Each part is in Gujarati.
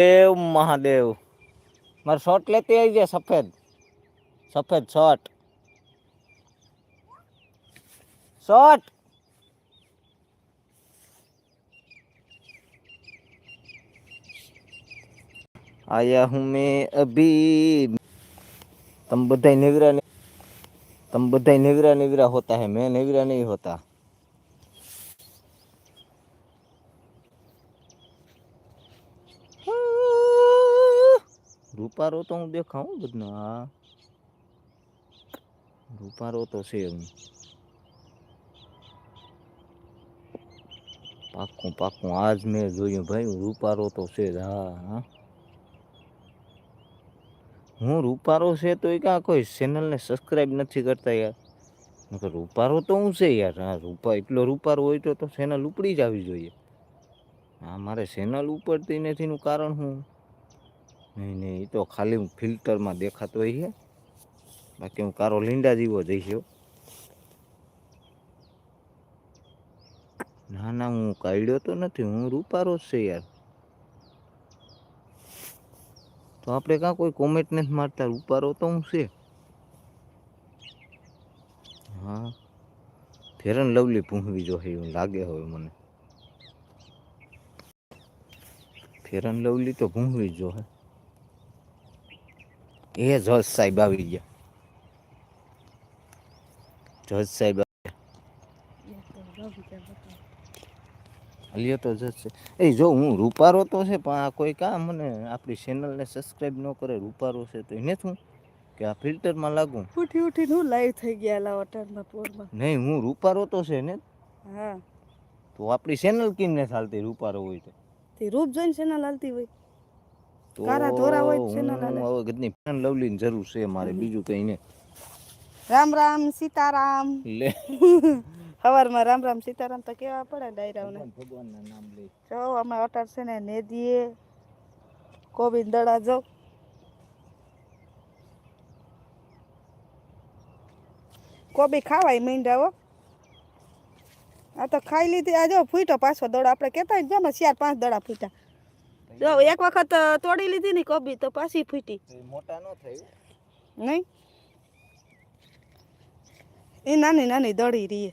महादेव। मर शॉट लेते आई जे, सफ़ेद। सफ़ेद शॉट शॉट आया हूँ मैं अभी। तम बधाई निगरा तम बधाई निगरा निगरा होता है, मैं निगरा नहीं होता। રૂપારો તો હું દેખાઉં બધું. હા રૂપારો તો છે હું પાક્કું પાક્કું. આજ મેં જોયું ભાઈ, રૂપારો તો છે હા હા. હું રૂપારો છે તો એ કાં કોઈ ચેનલને સબસ્ક્રાઈબ નથી કરતા યાર. રૂપારો તો હું છે યાર. હા, રૂપા, એટલો રૂપારો હોય તો તો ચેનલ ઉપડી જ આવી જોઈએ. હા, મારે ચેનલ ઉપડતી નથી નું કારણ હું? નહીં નહીં એ તો ખાલી હું ફિલ્ટરમાં દેખાતો હોય બાકી હું કારો લીંડા જેવો જઈશ ના ના, હું કાઢ્યો તો નથી, હું રૂપારો છે યાર. તો આપણે કાં કોઈ કોમેન્ટ નથી મારતા, રૂપારો તો હું છે. હા. ફેરન લવલી પૂંહવી જો એવું લાગે હવે મને. ફેરન લવલી તો ભૂંગવી જો હે. એ જજ સાહેબ આવી ગયા. જજ સાહેબ લ્યો તો છે એ જો હું રૂપારો તો છે પણ આ કોઈ કા મને આપણી ચેનલને સબસ્ક્રાઇબ ન કરે રૂપારો છે તો એને શું? કે આ ફિલ્ટરમાં લાગું? ઉઠી ઉઠીને હું લાઈવ થઈ ગયા લા અટાણમાં પોરમાં. નહીં હું રૂપારો તો છે ને. હા. તો આપણી ચેનલ કેમ ને ચાલતી રૂપારો હોય તો? તે રૂપ જોઈને ચેનલ હાલતી હોય. તો હવે ગદની ફેન લવલીની જરૂર છે મારે બીજું કઈ નહીં. રામ રામ સીતારામ. લે. સવારમાં રામ રામ સીતારામ તો કેવા પડે ડાયરાઓને. ભગવાનના નામ લે. જો અમે અટાર છે ને નેદીએ. કોબી દડા જો. કોબી ખાવાય મીંડા હો. આ તો ખાઈ લીધી. આ જો ફૂટ્યો પાછો દડો. આપણે કહેતા જ જેમાં ચાર પાંચ દડા ફૂટ્યા જો એક વખત તોડી લીધી ને કોબી તો પાછી ફૂટી. મોટા નો થઈ નહીં? એ નાની નાની દોડી રહી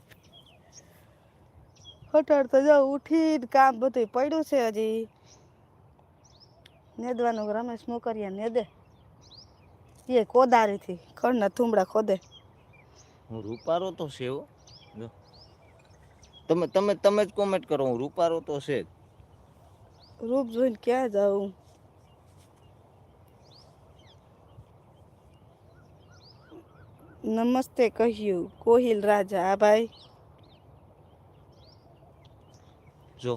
હટાડ તો જાવ ઉઠી કામ બધું પડ્યું છે હજી. નેદવાનું રમેશ મોકરિયા નેદે. એ કોદારીથી ખડના થુંબડા ખોદે. હું રૂપારો તો છે તમે તમે તમે જ કોમેન્ટ કરો હું રૂપારો તો છે જ. રૂપ જોઈને ક્યાં જાઉં નમસ્તે કહ્યું કોહિલ રાજા આ ભાઈ જો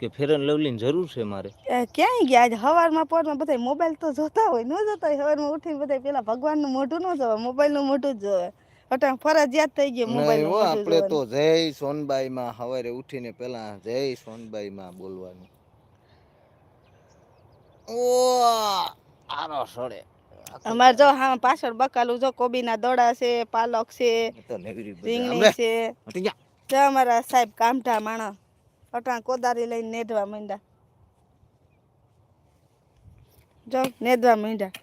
કે ફેરન લવલીની જરૂર છે મારે ક્યાંય ગયા આજે સવારમાં પોરમાં બધા મોબાઈલ તો જોતા હોય ન જોતા હોય સવારમાં ઉઠીને બધા પેલા ભગવાનનું મોઢું ન જોવે મોબાઈલનું મોઢું જ જોવે અટાણ ફરજિયાત થઈ ગયું મોબાઈલ આપણે તો જય સોનબાઈ માં સવારે ઉઠીને પેલા જય સોનબાઈ માં બોલવાનું આરો સડે અમારે જો હા પાછળ બકાલું જો કોબીના દોડા છે પાલક છે. રીંગણી છે. જો. અમારા સાહેબ કામઠા માણસ. અટાણ કોદારી લઈને નેદવા માંડ્યા. જો નેદવા માંડ્યા.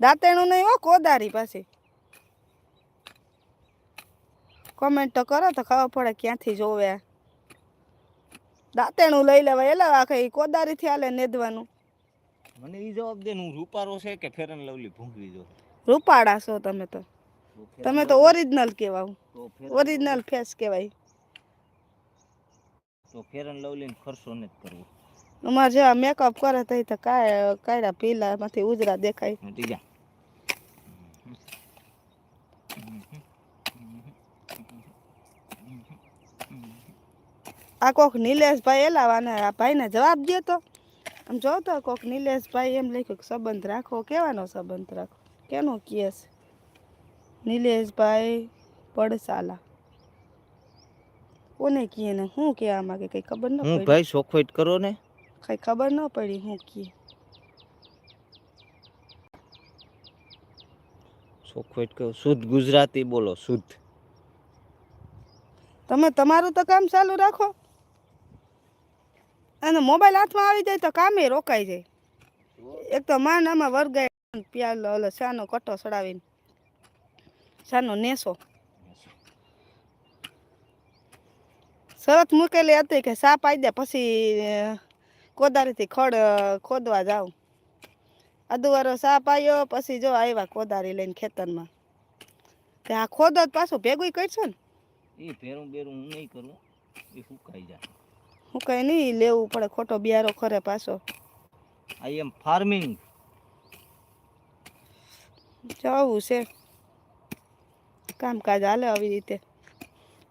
દાંતેણું નહીં હો કોદારી પાસે. કોમેન્ટ તો કરો તો ખબર પડે ક્યાંથી જોવે. દાંતેણું લઈ લેવાય એટલે કોદારી કોદારીથી હાલે નેદવાનું મને ઈ જવાબ દે હું રૂપારો છે કે ફેરન લવલી ભૂંગવી દો રૂપાડા છો તમે તો. તમે તો ઓરિજિનલ કેવા ઓરિજિનલ ફેસ કહેવાય. તો ફેરન લવલી ને ખર્ચો નથી કરવો. અમારે જેવા મેકઅપ કરે તો તો કાય કાયડા પીલા એમાંથી ઉજરા દેખાય. હટી આ કોક નિલેશભાઈ એલાવાને આ ભાઈને જવાબ દે તો. આમ જો તો કોક નિલેશભાઈ એમ લખ્યું કે સંબંધ રાખો કેવાનો સંબંધ રાખો? કેનો કેસ નિલેશભાઈ પડસાલા. કોને કીએ ને? શું કહેવા કે કઈ ખબર ન પડી. ભાઈ સોખવટ કરો ને. કઈ ખબર ન પડી હું કીએ સોખવટ કરો. શુદ્ધ ગુજરાતી બોલો શુદ્ધ. તમે તમારું તો કામ ચાલુ રાખો. અને મોબાઈલ હાથમાં આવી જાય તો કામે રોકાઈ જાય. એક તો માંડ આમાં વરગાય પ્યાલો ઓલો સાનો કટો સડાવીને સાનો નેસો. શરત મૂકેલી હતી કે સાપ આવી દે પછી કોદારીથી ખડ ખોદવા જાઉં. અદુવારો સા આવ્યો પછી જો આવ્યા કોદારી લઈને ખેતરમાં. તે આ ખોદો પાછું ભેગું કરશો ને? એ ભેરું બેરું નહીં કરું એ સુકાઈ જાય. હું કઈ નહીં લેવું પડે ખોટો બિયારો ખરે પાછો. આઈ એમ ફાર્મિંગ જવું છે. કામકાજ હાલે આવી રીતે.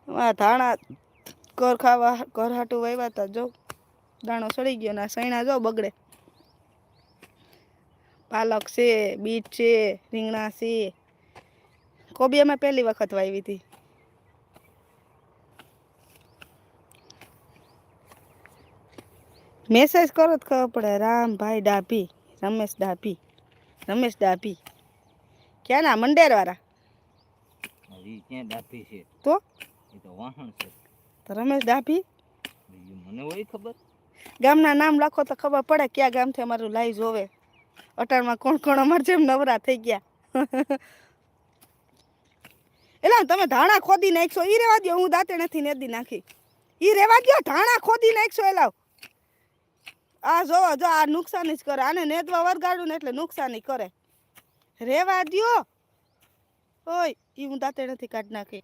આ ધાણા ઘર ખાવા ઘર હાટું વાવ્યા હતા જો. દાણો સડી ગયો ને સૈણા જો બગડે. પાલક છે બીટ છે રીંગણા છે. કોબી અમે પહેલી વખત વાવી હતી. મેસેજ કરો તો ખબર પડે. રામભાઈ ડાભી રમેશ ડાભી રમેશ ડાભી. ક્યાં ના મંડેર વાળા ક્યાં છે? તો? એ તો વાહણ છે. તો રમેશ ડાભી? મને હોય ખબર? ગામના નામ લખો તો ખબર પડે ક્યાં ગામથી અમારું લાઈવ જોવે. અટાણમાં કોણ કોણ અમારે જેમ નવરા થઈ ગયા. એલા તમે ધાણા ખોદી નાખશો? ઈ રેવા દો હું દાંતે નથી નેદી નાખી. ઈ રેવા દો ધાણા ખોદી નાખશો એલાવ. આ જોવો જો આ નુકસાની જ કરે. આને નેદવા વરગાડું ને એટલે નુકસાની કરે. રેવા દ્યો. ઓય એ હું દાંતે નથી કાઢી નાખી.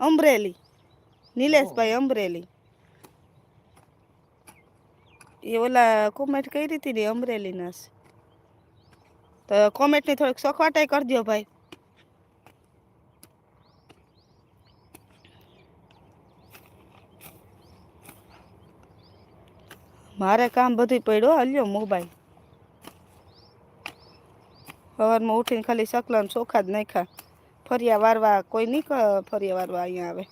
અમરેલી. નિલેશભાઈ અમરેલી. એ ઓલા કોમેન્ટ કરી હતી ને અમરેલીના છે તો કોમેન્ટની થોડીક સખવાટાઈ કરી દો ભાઈ. મારે કામ બધું પડ્યો હલ્યો મોબાઈલ. સવારમાં ઉઠીને ખાલી સકલા ને ચોખા જ નાખ્યા. ફરિયા વારવા કોઈ નહીં ફરિયા વારવા અહીંયા આવે.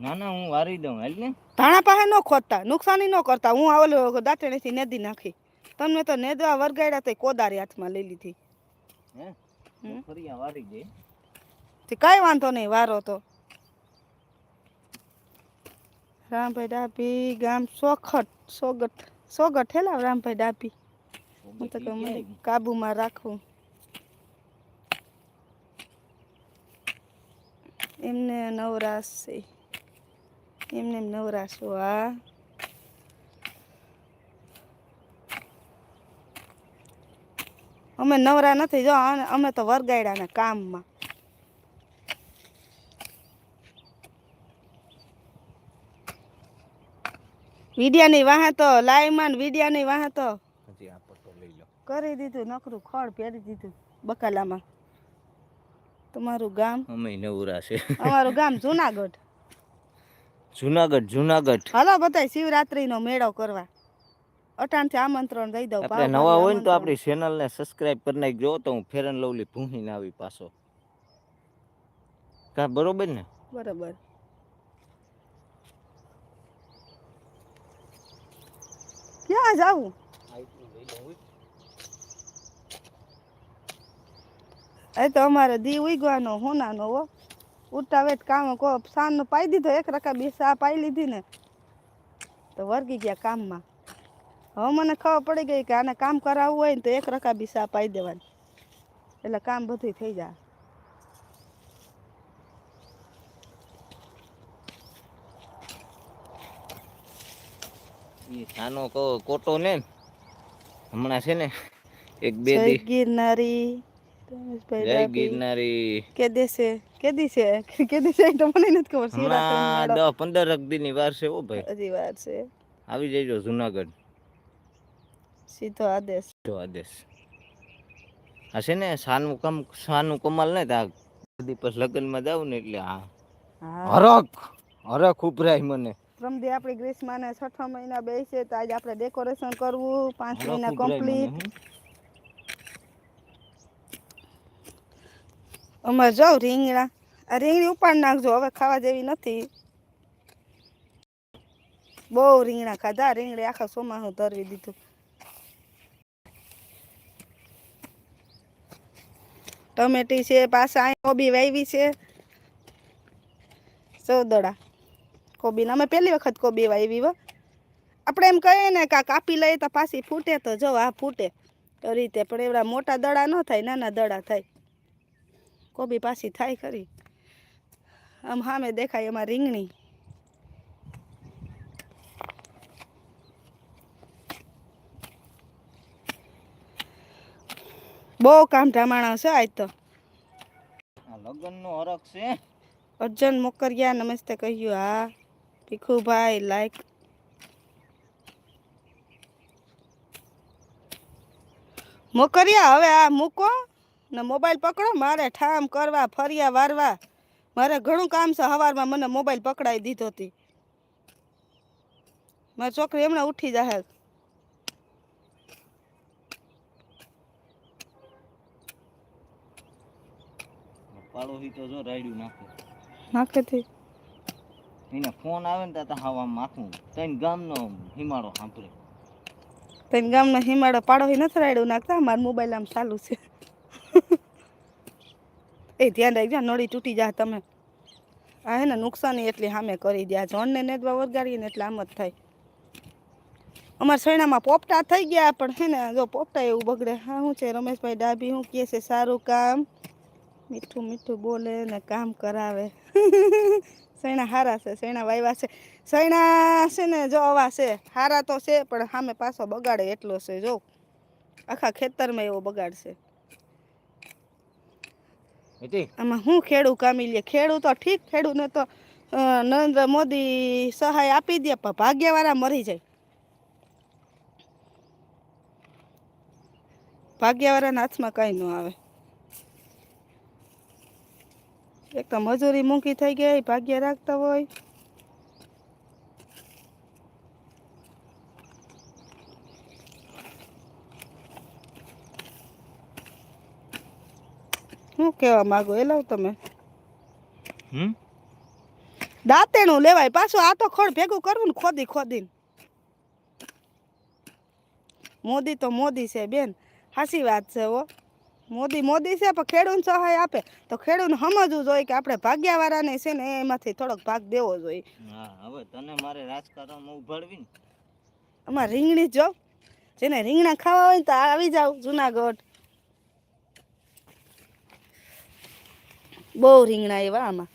ના ના હું વારી દઉં હાલ ને. ધાણા પાસે ન ખોદતા નુકસાની ન કરતા. હું આવેલો દાંતણેથી નેદી નાખી. તમને તો નેદવા વરગાડ્યા તો કોદારી હાથમાં લઈ લીધી. હે? હમ. ફરી વારી તે કાંઈ વાંધો નહીં વારો તો. રામભાઈ ડાભી, ગામ સોખટ સોગઠ સોગઠ હેલા રામભાઈ ડાભી. હું તો કાબુમાં રાખવું. એમને નવરાશ છે. એમને એમ નવરાશ આ. અમે નવરા નથી જો, અમે તો વરગાડ્યાના કામમાં. વિડિયાની વાહ તો લાઈમાન વિડિયા વિડિયાની વાહ તો પછી આ પટ્ટો લઈ લો. કરી દીધું નકરું ખડ પહેરી દીધું બકાલામાં. તમારું ગામ? અમે નવરા છે. અમારું ગામ જુનાગઢ. જુનાગઢ જુનાગઢ. હાલો બધાય શિવરાત્રીનો મેળો કરવા. અટાણથી આમંત્રણ દઈ દઉં આપણે નવા હોય ને તો આપણી ચેનલને સબસ્ક્રાઇબ કરી નાખજો તો હું ફેરન લવલી ભૂંગીને આવી પાછો. કા બરોબર ને? બરોબર. ક્યાં જાવું એ તો અમારે દી ઉગવાનો હોનાનો હો વેત કામ કો સાંજનો પાઈ દીધો એક રકા બે સા પાઈ લીધી ને તો વર્ગી ગયા કામમાં હવે મને ખબર પડી ગઈ કે આને કામ કરાવવું હોય ને તો એક રકા બી સા પાઈ દેવાની એટલે કામ બધું થઈ જાય ઈ કોટો ને હમણાં છે ને એક બે દી ગિરનારી જય ગિરનારી. કે દેશે? કે દિવસે કે દિવસે તો મને નથી ખબર. શિવરાત્રીનો હમણાં દસ પંદર દી ની વાર છે ઓ ભાઈ. હજી વાર છે. આવી જજો જુનાગઢ. સીધો આદેશ. આદેશ. આ છે ને સાનું કમ સાનું કમાલ ને તા દિવસ લગ્નમાં જાવ ને એટલે હા. હરખ હરખ ઉભરાય મને. પ્રમદી આપણે ગ્રીષ્માને છઠ્ઠા મહિના બેસે તો આજે આપણે ડેકોરેશન કરવું પાંચ મહિના કમ્પ્લીટ અમારે જો રીંગણા. આ રીંગણી ઉપાડ નાખજો હવે ખાવા જેવી નથી. બહુ રીંગણા ખાધા રીંગણી આખા સોમાનું ધરવી દીધું. ટમેટી છે પાછા અહીં કોબી વાવી છે. સૌદડા કોબીને. અમે પહેલી વખત કોબી વાવી હો. આપણે એમ કહીએ ને કે કાપી લઈએ તો પાછી ફૂટે તો જો આ ફૂટે. રીતે પણ એવડા મોટા દડા ન થાય નાના દડા થાય. કોબી પાછી થાય ખરી. આમ સામે દેખાય એમાં રીંગણી. બહુ કામ ઢામાણા છે આજ તો. લગ્નનો હરખ છે. અર્જન મોકરિયા નમસ્તે કહ્યું હા. ભીખુભાઈ લાઈક મોકરિયા હવે આ મૂકો ને મોબાઈલ પકડો. મારે ઠામ કરવા ફર્યા વારવા. મારે ઘણું કામ છે. સવારમાં મને મોબાઈલ પકડાઈ દીધો હતી મારી છોકરી હમણાં ઉઠી જાહે. પાડોશી તો જો રાયડું નાખે. એને ફોન આવે ને ત્યાં હાવ આમ માથું તઈને ગામનો હિમાળો સાંભળે. તને ગામનો હિમાડો પાડોશી નથી રાડ્યું નાખતા? મારા મોબાઈલ આમ ચાલુ છે. એ ધ્યાન રાખજો, નળી તૂટી જાય તમે. આ હે ને નુકસાની એટલી સામે કરી દે. આ ઝોનને નેદવા વરગાડીએ ને એટલે આમ જ થાય. અમારા સૈણામાં પોપટા થઈ ગયા, પણ હે ને જો પોપટા એવું બગડે. હા શું છે રમેશભાઈ ડાભી શું કહે છે સારું કામ. મીઠું મીઠું બોલે ને કામ કરાવે. સૈણા હારા છે સૈણા વાયવા છે. સૈણા છે ને જો અવા છે હારા તો છે પણ સામે પાછો બગાડે એટલો છે જો. આખા ખેતરમાં એવો બગાડશે. છે આમાં હું ખેડૂ કામી લે ખેડૂ તો ઠીક ખેડૂને તો નરેન્દ્ર મોદી સહાય આપી દે પણ ભાગ્યવાળા મરી જાય. ભાગ્યવાળાના હાથમાં કાંઈ ન આવે. એક તો મજૂરી મૂકી થઈ ગઈ ભાગ્ય રાખતા હોય. શું કેવા માંગો? એ લાવ તમે. દાંતેણું લેવાય. પાછું આ તો ખડ ભેગું કરવું ને ખોદી ખોદીને. મોદી તો મોદી છે બેન. હાસી વાત છે હો. મોદી મોદી છે પણ ખેડૂતને સહાય આપે. તો ખેડૂત સમજવું જોઈએ કે આપણે ભાગ્યાવાળાને છે ને એમાંથી થોડોક ભાગ દેવો જોઈએ. હા હવે તને મારે રાજકારણમાં ઉભાડવી અમારે રીંગણી જો જેને રીંગણા ખાવા હોય ને તો આવી જાવ જુનાગઢ. બહુ રીંગણા એવા આમાં.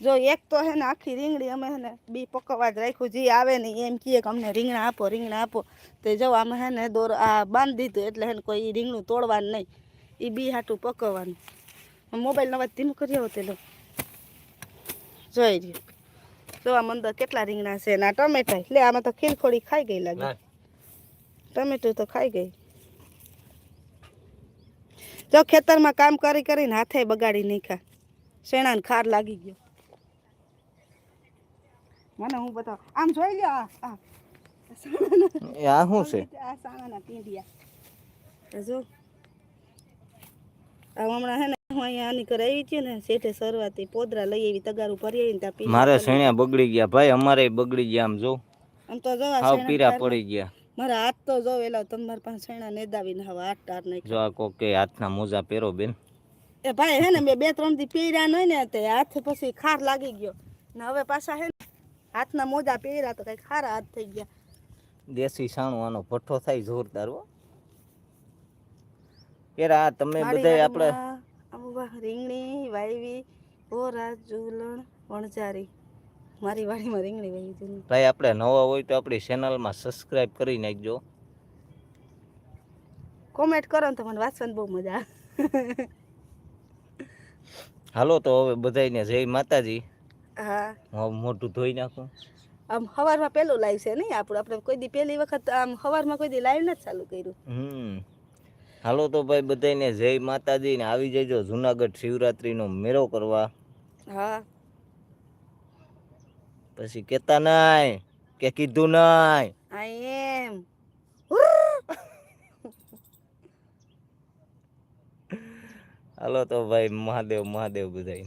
જો એક તો હે ને આખી રીંગણી અમે હે ને બી પકવવા જ રાખ્યું જે આવે ને એમ કહે કે અમને રીંગણા આપો રીંગણા આપો. તો જો આમ હે ને દોર આ બાંધી દીધું એટલે હે ને કોઈ રીંગણું તોડવાનું નહીં. એ બી હાટું પકવવાનું. મોબાઈલ નવા ધીમું કરી આવો તે લો જોઈ રહ્યો જોવા મંદર કેટલા રીંગણા છે ના ટમેટા. લે આમાં તો ખીલખોડી ખાઈ ગઈ લાગે. ટમેટું તો ખાઈ ગઈ. જો ખેતરમાં કામ કરી કરીને હાથે બગાડી નાખ્યા. શેણાને ખાર લાગી ગયો. મને હું બતાવ? આમ જોઈ લ્યો આ આ. શું છે? આ સાણાના પીંડિયા. જો. આ હમણાં હે ને હું અહીંયા આની આવી હતી ને શેઠે સરવાથી પોદરા લઈ આવી તગારું ભરી આવીને ત્યાં પીંડિયા મારા. સણ્યા બગડી ગયા. ભાઈ અમારે બગડી ગયા આમ જો. આમ તો જો હાવ પીરા પડી ગયા. મારા હાથ તો જો એલા તમારા પાસે શેણા નેદાવીને હવે હાથ ટાર નાખ્યા. જો આ કોકે હાથના મોજા પહેરો બેન. એ ભાઈ હે ને મેં બે ત્રણ દી પહેર્યા નહીં ને તે હાથ પછી ખાર લાગી ગયો. ને હવે પાછા હે ને હાથના મોજા પહેર્યા તો કઈ ખારા હાથ થઈ ગયા. દેશી સાણું આનો ભઠ્ઠો થાય જોરદાર હો. કેરા આ તમે મારી બધા આપણે રીંગણી વાયવી ઓરા જુલણ વણજારી મારી વાડીમાં રીંગણી વાવી હતી ભાઈ આપણે નવા હોય તો આપણી ચેનલમાં સબસ્ક્રાઇબ કરી નાખજો. કોમેન્ટ કરો ને તો મને વાંચવાની બહુ મજા આવે. હાલો તો હવે બધાને જય માતાજી. હા. મોટું ધોઈ નાખું. આમ સવારમાં પેલું લાઈવ છે નહીં આપણું. આપણે કોઈ દી પહેલી વખત આમ સવારમાં કોઈ દી લાઈવ નથી ચાલુ કર્યું. હમ. હાલો તો ભાઈ બધાને જય માતાજી ને આવી જજો જુનાગઢ શિવરાત્રીનો મેળો કરવા. હા. પછી કેતા નાય કે કીધું નાય. આઈ એમ. હાલો તો ભાઈ મહાદેવ મહાદેવ બધાય